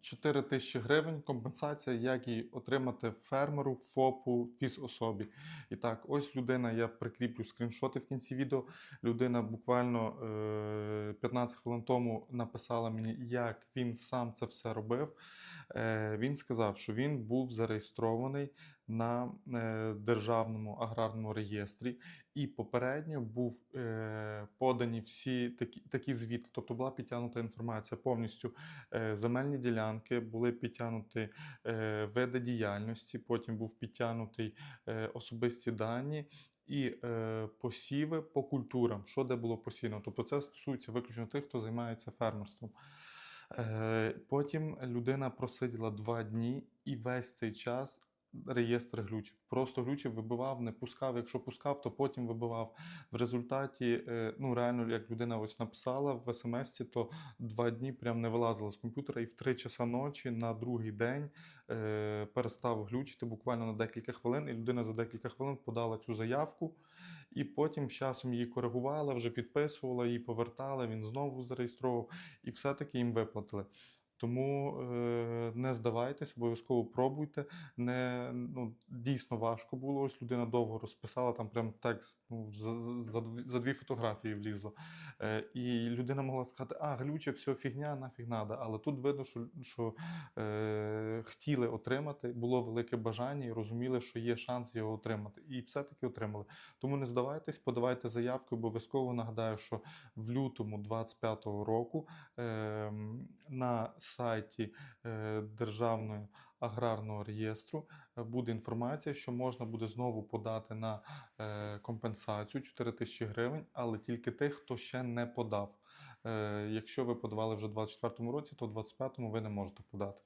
4 тисячі гривень компенсація, як її отримати фермеру, ФОПу, фізособі. І так, ось людина, я прикріплю скріншоти в кінці відео. Людина буквально е, 15 хвилин тому написала мені, як він сам це все робив. Е, Він сказав, що він був зареєстрований на е, державному аграрному реєстрі, і попередньо був е, подані всі такі, такі звіти, тобто була підтягнута інформація повністю земельні ділянки, були підтягнуті види діяльності, потім був підтягнутий особисті дані. І е, посіви по культурам, що де було посіяно. Тобто це стосується виключно тих, хто займається фермерством. Е, потім людина просиділа два дні, і весь цей час реєстр глючив. Просто глючив, вибивав, не пускав. Якщо пускав, то потім вибивав. В результаті, е, ну реально, як людина ось написала в смс, то два дні прям не вилазила з комп'ютера, і в три часа ночі на другий день е, перестав глючити буквально на декілька хвилин, і людина за декілька хвилин подала цю заявку. І потім з часом її коригувала, вже підписувала, її повертала, він знову зареєстрував, і все-таки їм виплатили. Тому е, не здавайтесь, обов'язково пробуйте. Не, ну, дійсно важко було. Ось людина довго розписала, там прям текст ну, за, за, за дві фотографії влізло. Е, і людина могла сказати, а, глюче, все, фігня, нафіг надо. Але тут видно, що, що е, хотіли отримати, було велике бажання і розуміли, що є шанс його отримати. І все-таки отримали. Тому не здавайтесь, подавайте заявки. Обов'язково нагадаю, що в лютому 25-го року е, на сайті Державної Державного аграрного реєстру е, буде інформація, що можна буде знову подати на е, компенсацію 4 тисячі гривень, але тільки тих, хто ще не подав. Е, Якщо ви подавали вже у 24-му році, то в 25-му ви не можете подати.